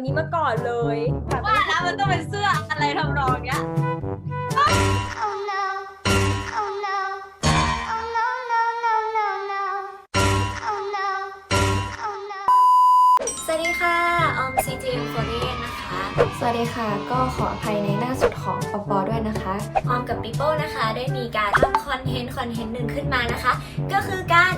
แบบนี้มาก่อนเลยแบบว่าแล้วมันต้องเป็นเสื้ออะไรทำนองเนี้ย Oh no. Oh no. Oh no, no, no, no, no. Oh no. Oh no. สวัสดีค่ะ ออม CGM48 นะคะ สวัสดีค่ะ ก็ขออภัยในหน้าสุดของปอปอด้วยนะคะ ออมกับปิโป้นะคะ ได้มีการทำคอนเทนต์คอนเทนต์หนึ่งขึ้นมานะคะ ก็คือการ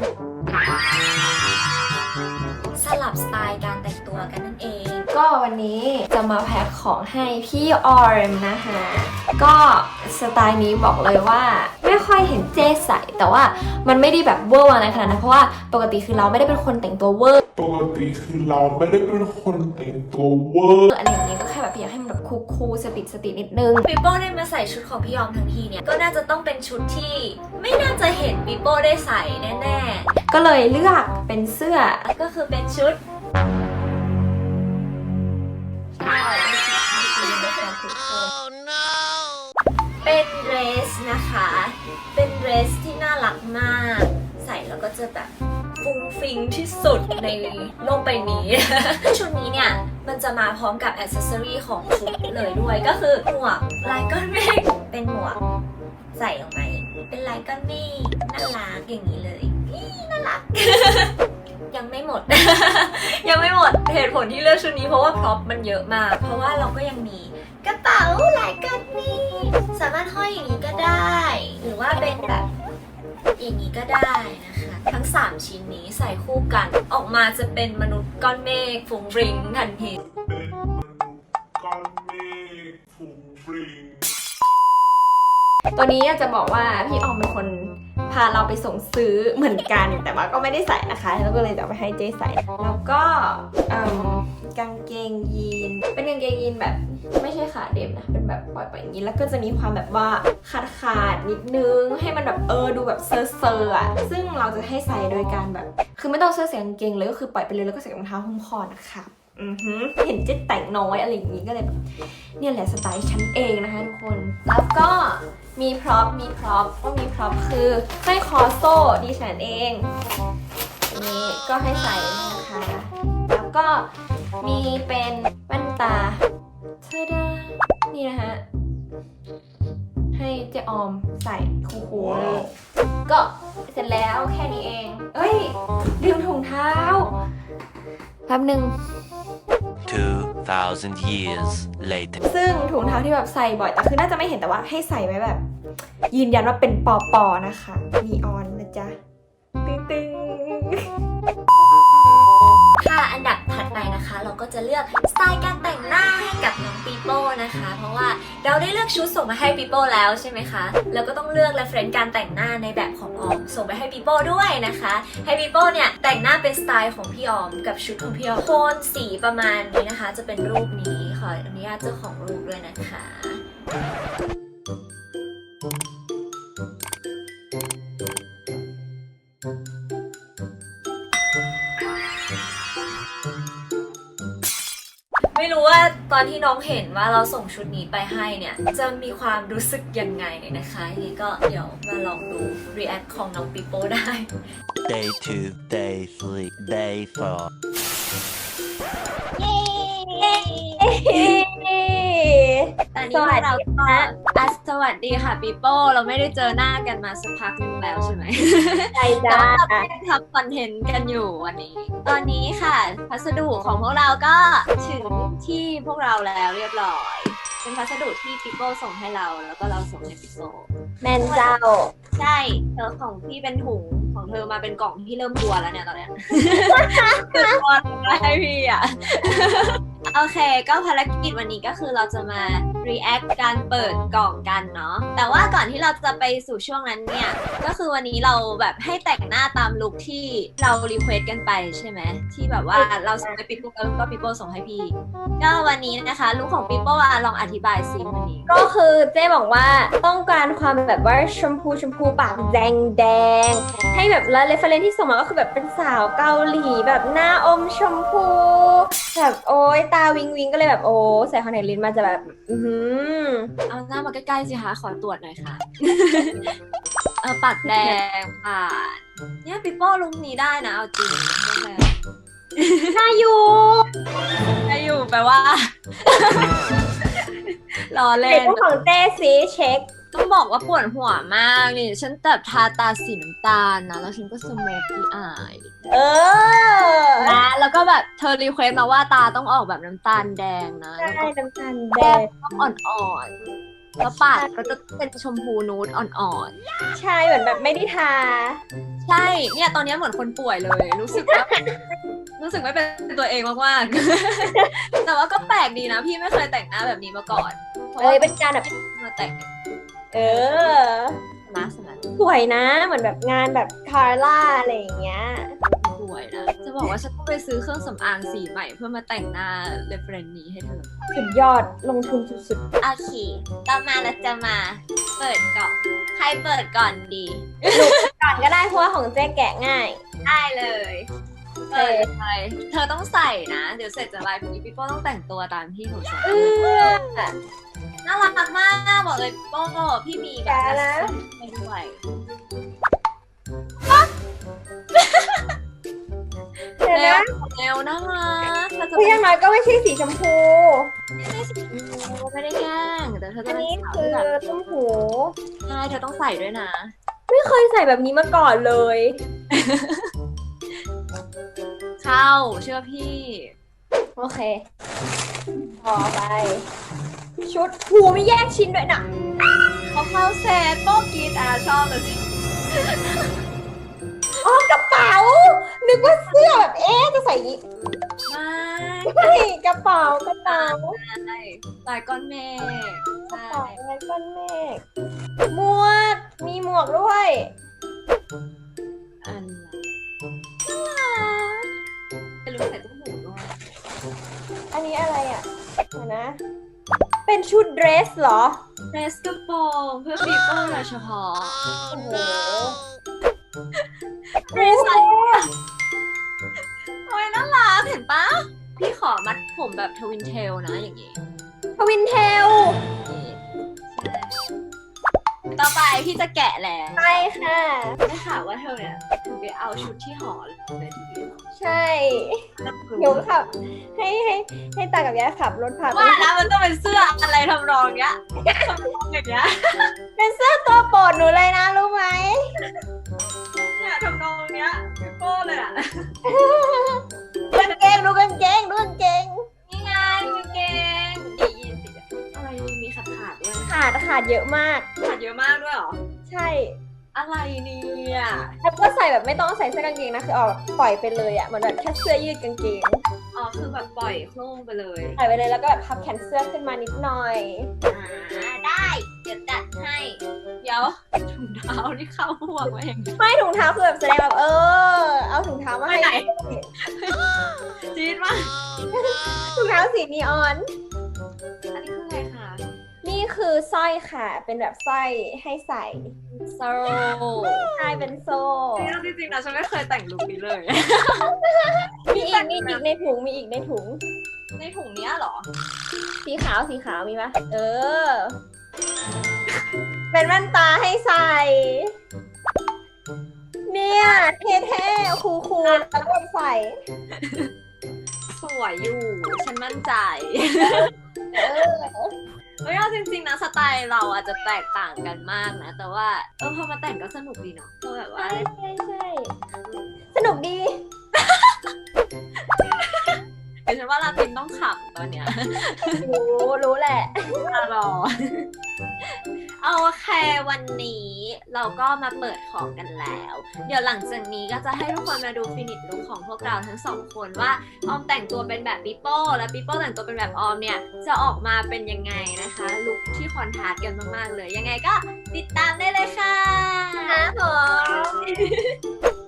สลับสไตล์การแต่งตัวกันนั่นเอง ก็วันนี้จะมาแพ็คของให้พี่ออร์มนะคะก็สไตล์นี้บอกเลยว่า ไม่ค่อยเห็นเจ๊ใส่ แต่ว่ามันไม่ได้แบบเวอร์วังอะไรขนาดนั้นเพราะว่าปกติคือเราไม่ได้เป็นคนแต่งตัวเวอร์ ปกติคือเราไม่ได้เป็นคนแต่งตัวเวอร์อะไรอย่างเงี้ยก็แค่แบบอยากให้มันแบบคูลๆสติสตินิดนึงปิโป้ได้มาใส่ชุดของพี่ออมทั้งทีเนี่ยก็น่าจะต้องเป็นชุดที่ไม่น่าจะเห็นปิโป้ได้ใส่แน่ก็เลยเลือกเป็นเสื้อๆก็คือเป็นชุด เป็นเดรสนะคะ เป็นเดรสที่น่ารักมาก ใส่แล้วก็จะแบบฟุ้งฟิงที่สุดในโลกใบนี้ ชุดนี้เนี่ย มันจะมาพร้อมกับอ c เซสซอรีของชุดเลยด้วยก็คือหมวกลายก้อนเมฆเป็นหมวกใส่ออกมาเป็นลายก้อนเมฆน่ารักอย่างนี้เลยนี่น่ารัก ยังไม่หมด ยังไม่หมดเหตุผลที่เลือกชุดนี้เพราะว่าพร็อพมันเยอะมาก เพราะว่าเราก็ยังมีกระเป๋า สามารถห้อยอย่างนี้ก็ได้ หรือว่าเป็นแบบอย่างนี้ก็ได้นะคะ ทั้ง 3 ชิ้นนี้ใส่คู่กัน ออกมาจะเป็นมนุษย์ก้อนเมฆฟุ้งฟริ้งทันทีเป็นมนุษย์ก้อนเมฆฟุ้งฟริงตัวนี้อยากจะบอกว่าพี่ออมเป็นคน พาเราไปส่งซื้อเหมือนกัน แต่ว่าก็ไม่ได้ใส่นะคะแล้วก็เลยจะไปให้เจ๊ใส่ แล้วก็เอิ่มกางเกงยีน เป็นกางเกงยีนแบบไม่ใช่ขาเด็มนะ เป็นแบบปล่อยๆอย่างนี้แล้วก็จะมีความแบบว่าขาดขาดนิดนึง ให้มันแบบเออดูแบบเซอร์เซอร์อะซึ่งเราจะให้ใส่โดยการแบบ คือไม่ต้องเสื้อเสียกางเกงเลยก็คือปล่อยไปเลยแล้วก็ใส่รองเท้าหุ้มคอนะคะ เห็นเจ๊แต่งน้อยอะไรอย่างนี้ก็เลยแบบเนี่ยแหละสไตล์ฉันเองนะคะทุกคน แล้วก็มีพร็อพมีพร็อพก็มีพร็อพคือสร้อยคอโซ่ดิฉันเองอันนี้ก็ให้ใส่นะคะ แล้วก็มีเป็นแว่นตาเทดานี่นะคะ ให้เจออมใส่คูลๆเลยก็เสร็จแล้วแค่นี้เอง เอ้ยลืมถุงเท้าแป๊บหนึ่ง 2,000 years later. ซึ่งถุงเท้าที่แบบใส่บ่อย แต่คือน่าจะไม่เห็นแต่ว่าให้ใส่ไว้แบบ ยืนยันว่าเป็นปอปอนะคะนีออนนะจ๊ะ เราก็จะเลือกสไตล์การแต่งหน้าให้กับน้องปีโป้นะคะ เพราะว่าเราได้เลือกชุดส่งมาให้ปีโป้แล้วใช่ไหมคะแล้วก็ต้องเลือกและเฟรนการแต่งหน้าในแบบของออมส่งไปให้ปีโป้ด้วยนะคะ ให้ปีโป้เนี่ยแต่งหน้าเป็นสไตล์ของพี่ออมกับชุดของพี่ออมโทนสีประมาณนี้นะคะ จะเป็นรูปนี้ขออนุญาตเจ้าของรูปด้วยนะคะ ตอนที่น้องเห็นว่าเราส่งชุดนี้ไปให้เนี่ย จะมีความรู้สึกยังไงนะคะทีนี้ก็เดี๋ยวมาลองดู react ของน้องปิโป้ได้ Day 2, day 3, day 4. ตอนนี้พวกเราก็อะสวัสดีค่ะปีโป้เราไม่ได้เจอหน้ากันมาสักพักหนึงแล้วใช่ไหม ใจจ้าเราก็ทำคอนเทนต์กันอยู่วันนี้ ตอนนี้ค่ะ พัสดุของพวกเราก็ถึงที่พวกเราแล้วเรียบร้อย เป็นพัสดุที่ปิโป้ส่งให้เราแล้วก็เราส่งให้ปิโป้แมนเจ้าใช่เธอของพี่เป็นถุงของเธอมาเป็นกล่องที่เริ่มกลัวแล้วเนี่ยตอนเนี้ยคือกลัวให้พี่อะ โอเค ก็ภารกิจวันนี้ก็คือเราจะมา react การเปิดกล่องกันเนาะแต่ว่าก่อนที่เราจะไปสู่ช่วงนั้นเนี่ย ก็คือวันนี้เราแบบให้แต่งหน้าตามลุคที่เรารีเควสกันไปใช่ไหมที่แบบว่าเราส่งให้ปิโป้แล้วก็ปิโป้ส่งให้พี่ก็วันนี้นะคะลุคของปิโป้ลองอธิบายซิวันนี้ ก็คือเจ๊บอกว่าต้องการความแบบว่าชมพูชมพูปากแดงแดงให้แบบแล้วเรฟเฟรนที่ส่งมาก็คือแบบเป็นสาวเกาหลีแบบหน้าอมชมพูแบบโอ้ยตาวิงวิงก็เลยแบบโอ้ใส่คอนแทคเลนส์มาจะแบบอือหือเอาหน้ามาใกล้ๆสิคะขอตรวจหน่อยค่ะ เออปากแดงปาดเนี่ยปิโป้ลุคนี้ได้นะ เอาจริงน่าอยู่ได้อยู่แปลว่า รอเด็เล่กนของเต้ซีเช็ค ต้องบอกว่าปวดหัวมากนี่ฉันแบบทาตาสีน้ำตาลนะ แล้วฉันก็สโมกที่อายเออนะแล้วก็แบบเธอรีเควสมาว่าตาต้องออกแบบน้ำตาลแดงนะใช่แล้วก็น้ำตาลแดแก้มงต้องอ่อนๆแล้วปากก็จะเป็นชมพูนูดอ่อนใช่เหมือนแบบไม่ได้ทา ๆ ใช่ เนี่ยตอนนี้เหมือนคนป่วยเลย รู้สึกว่า รู้สึกไม่เป็นตัวเองมากๆ แต่ว่าก็แปลกดีนะ พี่ไม่เคยแต่งหน้าแบบนี้มาก่อน เพราะเอ้ว่ายเป็นการแบบ มาแต่ง เออมาสมัยสวยนะ เหมือนแบบงานแบบคาร่าอะไรอย่างเงี้ย สวยนะ จะบอกว่าฉันต้องไปซื้อเครื่องสำอางสีใหม่เพื่อมาแต่งหน้าเรฟเฟรนนี้ให้เธอ สุดยอดลงทุนสุดโอเค ต่อมาเราจะมาเปิดก่อน ใครเปิดก่อนดี ๆ ก่อนก็ได้เพราะว่าของเจ๊แกะง่าย ได้เลย เปิดไปเธอต้องใส่นะ เดี๋ยวเสร็จจากไลฟ์นี้พี่โป้ต้องแต่งตัวตามที่หนูสอนเออ น่ารักมากบอกเลยพี่โป้พี่มีแบบแกะนะไม่ด้วยเดี๋ยวเร็วนะเร็วนะคะเธอจะคืออย่างน้อยก็ไม่ใช่สีชมพู ไม่ได้สีชมพูไม่ได้แกล้งแต่เธออัจะนเป็นนี้สาวคืที่อแบบต้มหูใช่เธอต้องใส่ด้วยนะ ไม่เคยใส่แบบนี้มาก่อนเลย เข้าเชื่อพี่ โอเค ต่อไป ชุดหูไม่แยกชิ้นด้วยนะเขาเข้าเซตโป้กรีดอาชอบเลยสิอ๋อกระเป๋า นึกว่าเสื้อแบบเอ๊ะจะใส่อย่างนี้ไม่เฮ้ยกระเป๋ากระเป๋าใช่ลายก้อนเมฆกระใช่เป๋าอะไรก้อนเมฆหมวกมีหมวกด้วย อันละจะรู้ใส่ตุ้มหูด้วยอันนี้อะไรอะเดี๋ยวนะ เป็นชุดเดรสเหรอเดรสกระโปรงเพื่อปีโป้โดยเฉพาะโอ้โหไม่ใส่โอ้ยน่ารักเห็นปะพี่ขอมัดผมแบบทวินเทลนะอย่างงี้ทวินเทลต่อไปพี่จะแกะแล้วใช่ค่ะ ได้ข่าวว่าเธอเนี่ยถึงไปเอาชุดที่หอเลยทีเดียวใช่เดี๋ยวขับให้ให้ให้ตากับยายขับรถพาไปว่าแล้วมันต้องเป็นเสื้ออะไร ทำรองเงี้ยทำรองอย่างเงี้ยเป็นเสื้อตัวโปรดหนูเลยนะรู้ไหมเนี่ยทำนองเนี้ยพี่โป้เลยอะกางเกงดูกางเกงดูกางเกงนี่ไงกางเกงดียีนสีอะไรมีขาดขาดๆด้วยขาดขาดเยอะมาก ขาดเยอะมากด้วยเหรอ ใช่ อะไรเนี่ยแล้วก็ใส่แบบไม่ต้องใส่เสื้อกางเกงนะคือออกปล่อยไปเลยอะเหมือนแบบแค่เสื้อยืดกางเกงอ๋อ คือแบบปล่อยโคร่งไปเลยปล่อยไปเลยแล้วก็แบบพับแขนเสื้อขึ้นมานิดหน่อยอ่าได้เดี๋ยวจัดให้เดี๋ยวถุงเท้านี่เข้าห่วงไว้อย่างเงี้ยไม่ถุงเท้าคือแบบแสดงแบบเออ เอาถุงเท้ามาให้ไปไหนจี๊ดมากถุงเท้าสีนีออนอันนี้คืออะไร คะนี่คือสร้อยค่ะ เป็นแบบสร้อยให้ใส่โซใช่เป็นโซ่ จริงๆนะฉันไม่เคยแต่งลุคนี้เลย มีอีกมีอีกในถุงมีอีกในถุง ในถุงเนี้ยเหรอ สีขาวสีขาวมีปะเออ เป็นแว่นตาให้ใส่ เนี่ยเท่ๆคูลๆแล้วก็ใส่ สวยอยู่ ฉันมั่นใจ เออ เฮ้ยเอาจริงๆนะสไตล์เราอาจจะแตกต่างกันมากนะ แต่ว่าเออพอมาแต่งก็สนุกดีเนาะก็แบบว่า ใช่ใช่ใช่สนุกดีเดี๋ยวฉันว่าลาตินต้องขำตอนเนี้ยรู้รู้แหละรอเอา โอเค วันนี้เราก็มาเปิดของกันแล้ว เดี๋ยวหลังจากนี้ก็จะให้ทุกคนมาดูฟินิชลุคของพวกเราทั้งสองคนว่าออมแต่งตัวเป็นแบบปิโป้และปิโป้แต่งตัวเป็นแบบออมเนี่ย จะออกมาเป็นยังไงนะคะลุคที่คอนทราสต์กันมากๆเลย ยังไงก็ติดตามได้เลยค่ะครับผม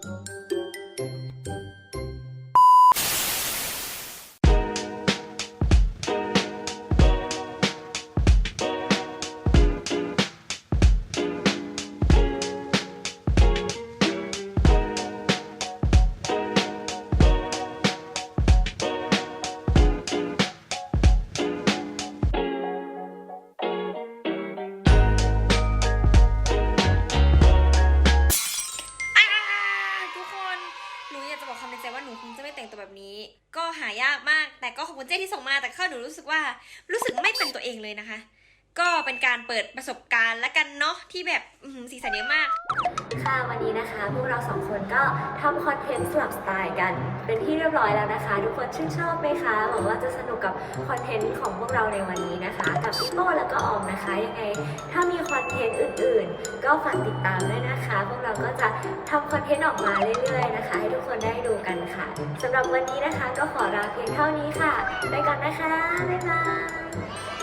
แต่ข้าหนูรู้สึกว่ารู้สึกไม่เป็นตัวเองเลยนะคะ ก็เป็นการเปิดประสบการณ์ละกันเนาะที่แบบสีสันเยอะมาก ค่ะวันนี้นะคะ พวกเราสองคนก็ทำคอนเทนต์สลับสไตล์กัน เป็นที่เรียบร้อยแล้วนะคะ ทุกคนชื่นชอบไหมคะหวังว่าจะสนุกกับคอนเทนต์ของพวกเราในวันนี้นะคะ กับพี่โป้แล้วก็ออมนะคะยังไง ถ้ามีคอนเทนต์อื่นๆ ก็ฝากติดตามด้วยนะคะ พวกเราก็จะทำคอนเทนต์ออกมาเรื่อยๆนะคะ ให้ทุกคนได้ดูกันค่ะสำหรับวันนี้นะคะ ก็ขอลาเพียงเท่านี้ค่ะ ไปก่อนนะคะบ๊ายบาย